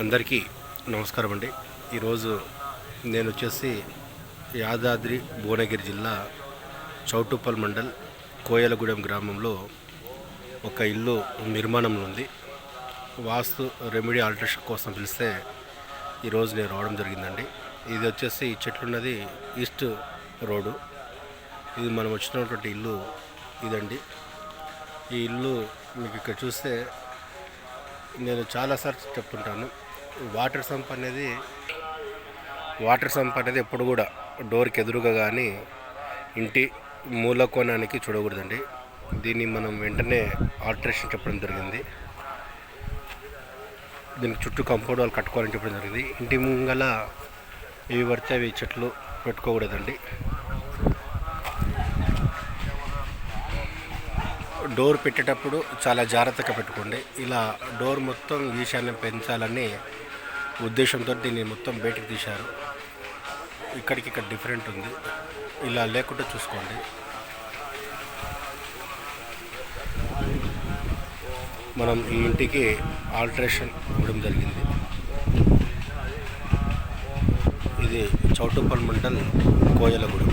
అందరికీ నమస్కారం అండి. ఈరోజు నేను వచ్చేసి యాదాద్రి భువనగిరి జిల్లా చౌటుప్పల్ మండల్ కోయలగూడెం గ్రామంలో ఒక ఇల్లు నిర్మాణంలో ఉంది. వాస్తు రెమెడీ ఆల్ట్రేషన్ కోసం పిలిస్తే ఈరోజు నేను రావడం జరిగిందండి. ఇది వచ్చేసి చెట్లున్నది ఈస్ట్ రోడ్డు. ఇది మనం వచ్చినటువంటి ఇల్లు ఇదండి. ఈ ఇల్లు మీకు ఇక్కడ చూస్తే నేను చాలాసార్లు చెప్తుంటాను వాటర్ సంప్ అనేది వాటర్ సంప్ అనేది ఎప్పుడు కూడా డోర్కి ఎదురుగా కానీ ఇంటి మూల కోణానికి చూడకూడదండి. దీన్ని మనం వెంటనే ఆల్టరేషన్ చెప్పడం జరిగింది. దీనికి చుట్టూ కంపౌండ్ వాళ్ళు కట్టుకోవాలని చెప్పడం జరిగింది. ఇంటి ముంగల ఇవి పడితే అవి చెట్లు పెట్టుకోకూడదండి. డోర్ పెట్టేటప్పుడు చాలా జాగ్రత్తగా పెట్టుకోండి. ఇలా డోర్ మొత్తం ఈశాన్యం పెంచాలని ఉద్దేశంతో దీన్ని మొత్తం బయటకు తీశారు. ఇక్కడికి ఇక్కడ డిఫరెంట్ ఉంది. ఇలా లేకుండా చూసుకోండి. మనం ఈ ఇంటికి ఆల్టరేషన్ ఇవ్వడం జరిగింది. ఇది చౌటుప్పల్ మండల్ కోయలగూడెం.